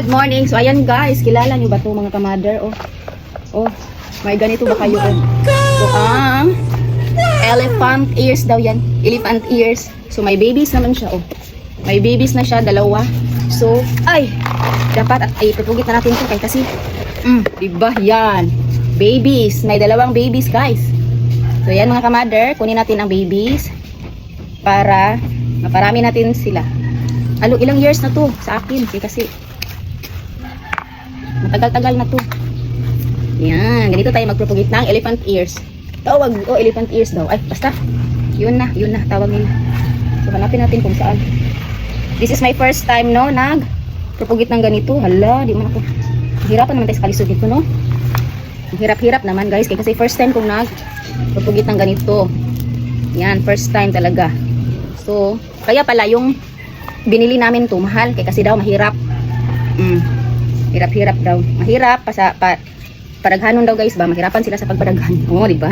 Good morning. So ayan guys, kilala niyo ba 'to mga kamader? Oh. Oh, may ganito ba kayo? Oh. So ang elephant ears daw 'yan. Elephant ears. So may babies naman siya oh. May babies na siya dalawa. So ay dapat at ay pupugit na natin 'to kay kasi mm, 'di ba 'yan? Babies, may dalawang babies guys. So yan mga kamader, kunin natin ang babies para maparami natin sila. Alo, ilang years na to sa akin kasi matagal-tagal na to. Yan, ganito tayo magpropagate ng elephant ears. Tawag, oh elephant ears daw. Ay, basta. Yun na, yun na, tawag nila. So hanapin natin kung saan. This is my first time, no, nag propagate ng ganito. Hala, di man ako. Hirapan naman tayo sa kalisod nito, no? Hirap-hirap naman, guys. Kasi first time kong nag propagate ng ganito. Yan, first time talaga. So, kaya pala yung binili namin to mahal kaya kasi daw mahirap. Mm. Hirap-hirap daw. Mahirap pa sa pa, paraghanon daw guys ba? Mahirapan sila sa pagparaghan. Oo, di ba?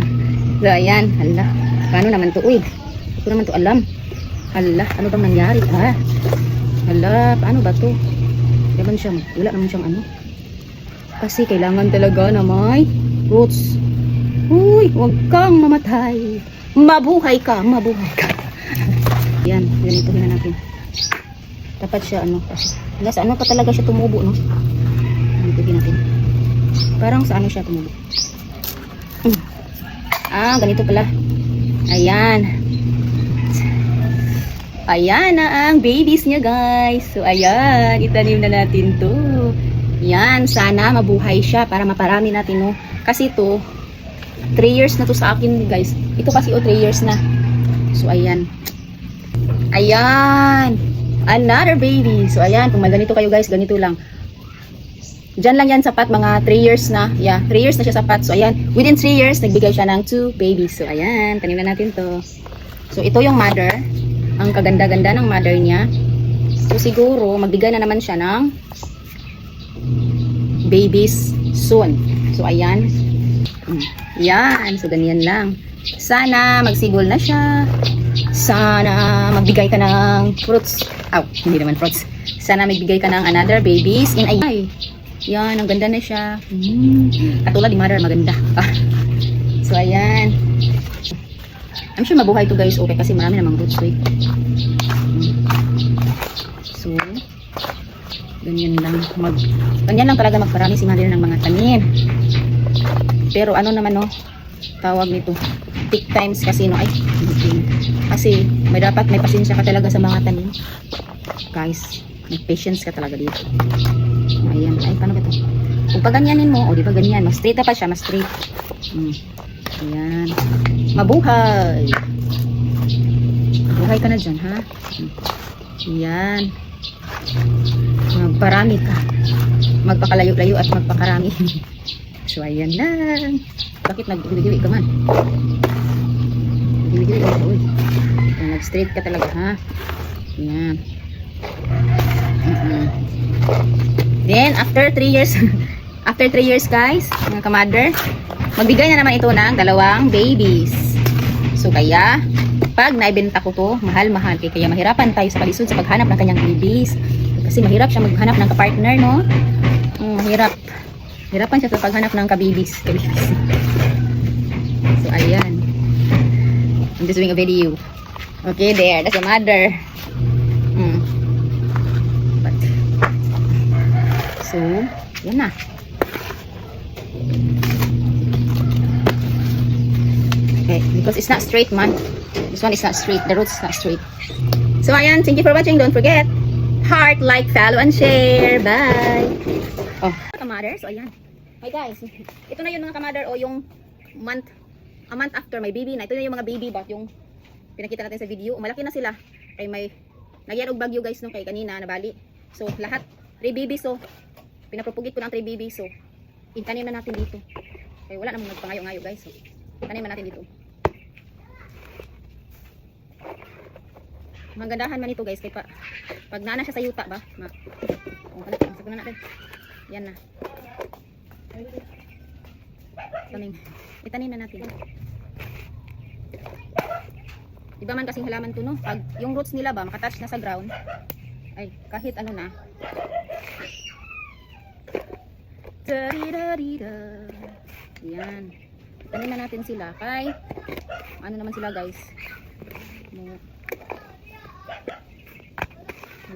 so, ayan. Hala. Paano naman to? Uy. Ko naman to alam. Hala. Ano bang nangyari? Ha? Hala. Paano ba to? Yaman siya. Wala naman siyang ano. Kasi kailangan talaga na may roots. Uy, huwag kang mamatay. Mabuhay ka, mabuhay ka. Yan, ganito na natin. Dapat siya ano kasi. Sa ano pa talaga siya tumubo, no? Ganito natin. Parang sa ano siya tumubo. Ah, ganito pala. Ayan. Ayan na ang babies niya, guys. So, ayan. Itanim na natin to. Yan. Sana mabuhay siya para maparami natin, no? Kasi to, 3 years na to sa akin, guys. Ito kasi, oh, 3 years na. So, ayan. Ayan. Another baby. So, ayan. Kung ganito kayo, guys, ganito lang. Diyan lang yan sapat, mga 3 years na. Yeah, 3 years na siya sapat. So, ayan. Within 3 years, nagbigay siya ng 2 babies. So, ayan. Tanim na natin to. So, ito yung mother. Ang kaganda-ganda ng mother niya. So, siguro, magbigay na naman siya ng babies soon. So, ayan. Mm. Yan. So, ganyan lang. Sana magsigol na siya. Sana magbigay ka ng fruits. Aw, hindi naman fruits. Sana magbigay ka ng another babies in a Ay, Yan, ang ganda na siya. Mm. Katulad ni mother, maganda. so, ayan. I'm sure mabuhay to guys. Okay, kasi marami namang roots eh. So, ganyan lang. Mag, ganyan lang talaga magparami si mother ng mga tanim. Pero ano naman no, tawag nito, peak times kasi no, ay. Kasi may dapat may pasensya ka talaga sa mga tanim. Guys, may patience ka talaga dito. Ayan, ay, paano ba ito? Kung paganyanin mo, o di ba ganyan, mas straight pa siya, mas straight. Hmm. Ayan. Mabuhay! Mabuhay ka na dyan, ha? Hmm. Ayan. Magparami ka. Magpakalayo-layo at magpakarami. so, ayan lang. Bakit nagdiwidiwi ka man? Nagdiwidiwi ka, uy. Ayan, Nag-straight ka talaga, ha? Ayan. Mhm. Then, after 3 years, after 3 years, guys, mga kamadder, magbigay na naman ito ng dalawang babies. So, kaya, pag naibenta ko to, mahal-mahal. Kaya, mahirapan tayo sa palisod sa paghanap ng kanyang babies. Kasi mahirap siya maghanap ng kapartner, no? Mm, mahirap. Hirapan siya sa paghanap ng kabibis. kabibis. So, ayan. I'm just doing a video. Okay, there. That's a mother. Mm. But, so, yan na. Okay, because it's not straight, man. This one is not straight. The root is not straight. So, ayan. Thank you for watching. Don't forget, heart, like, follow, and share. Bye! Oh, kamader. So, ayan. Hi, guys. Ito na yun mga kamader o yung month, a month after my baby na. Ito na yung mga baby bat, yung pinakita natin sa video. Malaki na sila. Kay may, nagyan og bagyo guys nung kay kanina, nabali. So, lahat, 3 babies. So, pinapropugit ko ng 3 babies. So, intanim na natin dito. Kaya wala namang nagpangayo-ngayo guys. So, tanim na natin dito. Magandahan man ito guys. Kaya pa, pag nana siya sa yuta ba, ma, oh, ano, sabi na natin. Yan na. Tanim. Itanim na natin. Iba man kasing halaman to no? Pag yung roots nila ba makatouch na sa ground, ay kahit ano na, Da-di-da-di-da. Yan. Tanim na natin sila. Kay, ano naman sila guys?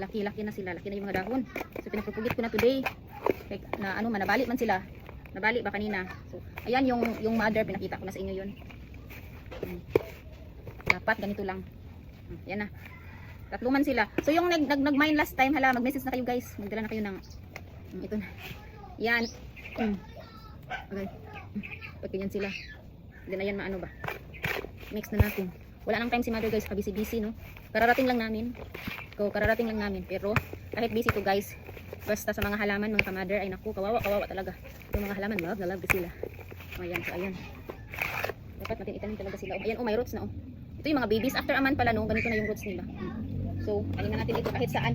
Laki-laki na sila. Laki na yung mga dahon. So, pinapupugit ko na today. Kay, na ano man, nabali man sila. Nabali ba kanina? So, ayan yung, yung mother. Pinakita ko na sa inyo yun. Hmm. Dapat ganito lang. Hmm, Yan na. Tatlo man sila. So, yung nag, nag, nag-mine last time, hala, mag-message na kayo guys. Magdala na kayo ng, Hmm, ito na. Yan. Hmm. Okay. Pag sila. Hindi na yan maano ba. Mix na natin. Wala nang time si mother guys. Kabisi-busy no. Kararating lang namin. Ko kararating lang namin. Pero kahit busy to guys. Basta sa mga halaman mga kamader ay naku kawawa kawawa talaga. Yung mga halaman love na love sila. Ayan. So ayan. Dapat natin itanim talaga sila. Oh, ayan oh may roots na oh. Ito yung mga babies. After a month pala no. Ganito na yung roots nila. So na natin ito kahit saan.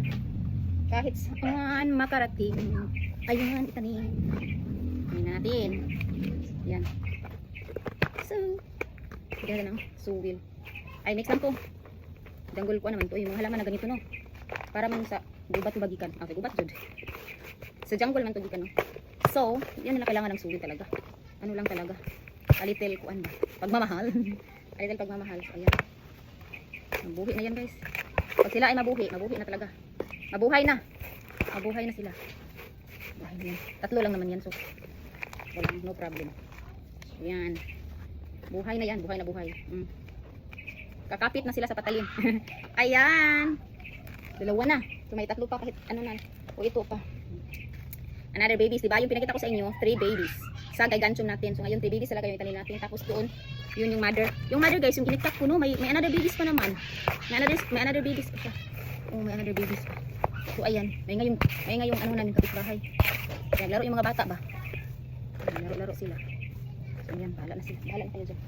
Kahit saan makarating. Ayan itanim. Tanim na natin. Yan. So, Ganda ng suwil. Ay, next lang ko. Danggol ko naman to. Yung mga halaman na ganito, no? Para man sa gubat to bagikan. Okay, gubat jud. Sa jungle man to gikan, no? So, yan na kailangan ng suwil talaga. Ano lang talaga. A little kuan ba? Pagmamahal. A little pagmamahal. So, ayan. Mabuhi na yan, guys. Pag sila ay mabuhi, mabuhi na talaga. Mabuhay na. Mabuhay na sila. Mabuhay. Tatlo lang naman yan, so walang no problem. Yan. Buhay na yan, buhay na buhay. Mm. Kakapit na sila sa patalim. Ayan. Dalawa na. So may tatlo pa kahit ano na. O ito pa. Another babies, di ba? Yung pinakita ko sa inyo, three babies. Sa gigantium natin. So ngayon, three babies talaga yung itanim natin. Tapos doon, yun yung mother. Yung mother guys, yung kiniktak ko, no? May, may another babies pa naman. May another, may another babies pa siya. Oh, may another babies pa. So ayan, may ngayong, may ngayong ano namin kapitbahay. Yan, laro yung mga bata ba? Laro-laro sila. So, yan, bahala na sila. Bahala na kayo dyan.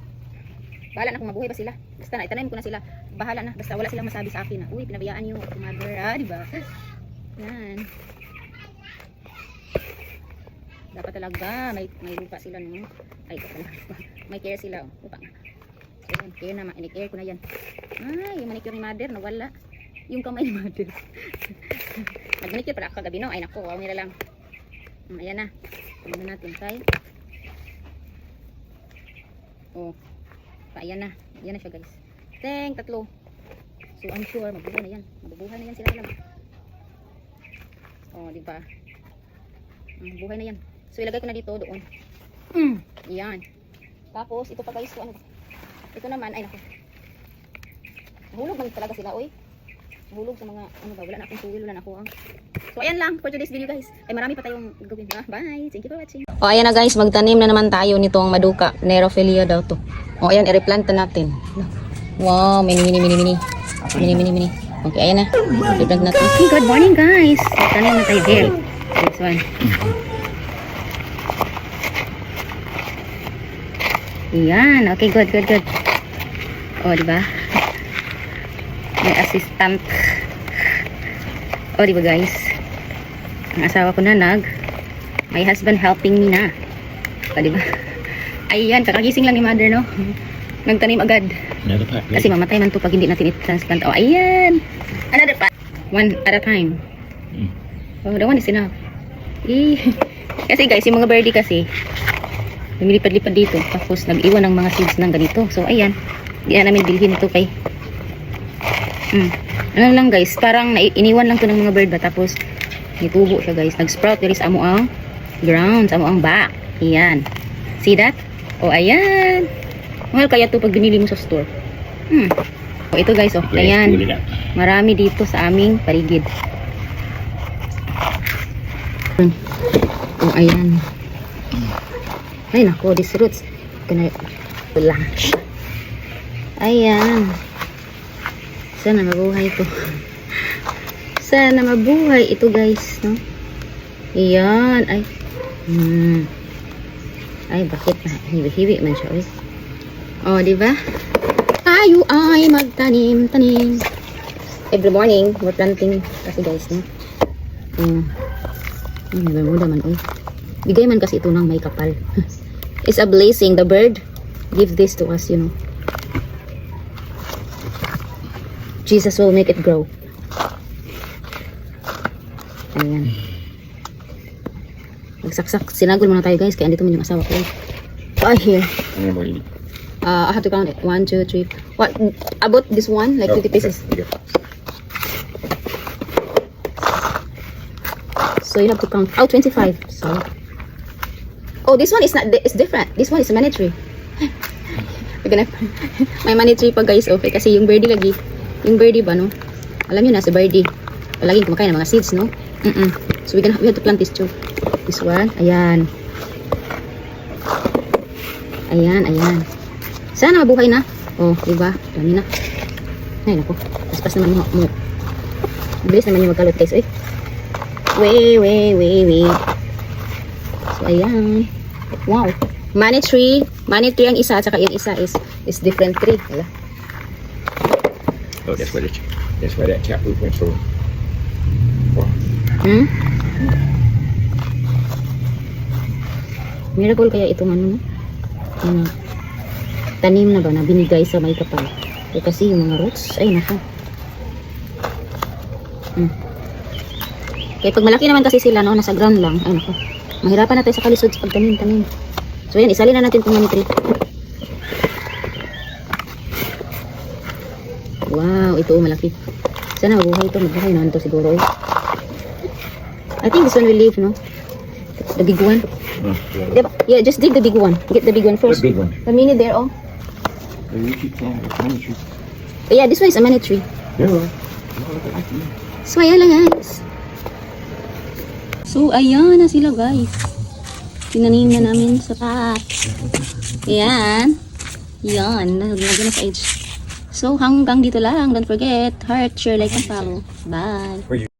Bahala na kung mabuhay ba sila. Basta na, itanayin ko na sila. Bahala na. Basta wala silang masabi sa akin na, uy, pinabayaan yung mother, ah, di ba? Yan. Dapat talaga, may, may lupa sila, no? Ay. May care sila, oh. Lupa nga. Care na, in-care ko na yan. Ay, yung manicure ni mother, nawala. Yung kamay ni mother. Nag-manicure pala ako kagabi, no? Ay, naku, wow nila lang. Hmm, ayan na. Ano na natin, kay? Oh. Pa, ayan na. Ayan na siya, guys. Teng, tatlo. So, I'm sure, mabubuhay na yan. Mabubuhay na yan sila lang. Oh, di ba? Mm, buhay na yan. So, ilagay ko na dito, doon. Mm, yan. Tapos, ito pa guys, so, ano? Ito naman, ay naku. Nahulog man talaga sila, oy. Nahulog sa mga, ano ba, wala na akong tuwil, wala na ako, ah. So, ayan lang for today's video, guys. Ay, marami pa tayong gagawin. Ah, bye! Thank you for watching. O, ayan na guys, magtanim na naman tayo nitong maduka. Nerophilia daw to. O, ayan, i-replant na natin. Wow, mini, mini, mini, mini. Mini, mini, mini. Okay, ayan na. Natin. Good morning, guys. Magtanim na tayo here. This one. Yan. Okay, good, good, good. O, di ba? May assistant. O, di ba guys? Ang asawa ko na nag my husband helping me na. O, di ba? Ayan, kakagising lang ni mother, no? Nagtanim agad. Another pack. Kasi mamatay man to pag hindi natin i-transplant. Oh, ayan! Another pa. One at a time. Mm. Oh, that one is enough. Eh. Kasi guys, yung mga birdie kasi, lumilipad-lipad dito. Tapos nag-iwan ng mga seeds ng ganito. So, ayan. Na namin bilhin ito kay. Hmm. Ano lang guys, parang iniwan lang to ng mga bird ba. Tapos, nitubo siya guys. Nag-sprout. There is amo ang ground. Amo ang back. Ayan. See that? Oh, ayan. Mahal kaya to pag binili mo sa store. Hmm. Oh, ito guys, oh. Ayan. Marami dito sa aming paligid. Oh, ayan. Ay, nako, these roots. Gonna blanch. Ayan. Sana mabuhay ito. Sana mabuhay ito, guys, no? Ayan. Ay. Hmm. Ay, bakit na? Hiwi-hiwi man siya, uy. Oh, di ba? Tayo ay magtanim-tanim. Every morning, we're planting kasi guys, no? Mm. Ay, nagamuda man, uy. Bigay man kasi ito ng may kapal. It's a blessing. The bird give this to us, you know. Jesus will make it grow. Ayan. Magsaksak. Sinagol muna tayo guys. Kaya andito mo yung asawa ko. I here. Ano mo ini? Uh, I have to count it. One, two, three. What? About this one? Like 20 pieces. Okay. So you have to count. Oh, 25. So. Oh, this one is not. It's different. This one is money tree. We're gonna. May money tree pa guys. Okay, kasi yung birdie lagi. Yung birdie ba no? Alam niyo na si birdie. Palaging kumakain ng mga seeds no. Mm -mm. So we gonna we have to plant this too. This one. Ayan. Ayan, ayan. Sana mabuhay na. Oh, di ba? Dami na. Ay, naku. Paspas naman mo. mo. Bilis naman yung magkalot guys. Eh. Way, way, way, way. So, ayan. Wow. Money tree. Money tree ang isa, at saka yung isa is is different tree. Wala. Oh, that's where the that's where that cat poop went through. Hmm? Miracle kaya itong ano, no? Ano, tanim na ba na binigay sa may kapal? Eh, kasi yung mga roots, ay naka. Hmm. Kaya pag malaki naman kasi sila, no, nasa ground lang, ay nako. Mahirapan na tayo sa kalisod sa pagtanim-tanim. So yan, isalin na natin itong money tree. Wow, ito oh, malaki. Sana mabuhay ito, mabuhay naman ito siguro. Eh. I think this one will leave, no? The big one. Oh, Diba? Yeah, just dig the big one. Get the big one The first. big one. The mini there, oh. With money tree. Yeah, this one is a mini tree. Yeah. So, ayan lang guys. So, ayan na sila guys. Tinanim na namin sa pot. Ayan. Yan. Nalagyan na sa edge. So, hanggang dito lang. Don't forget, heart, share, like, and follow. Bye.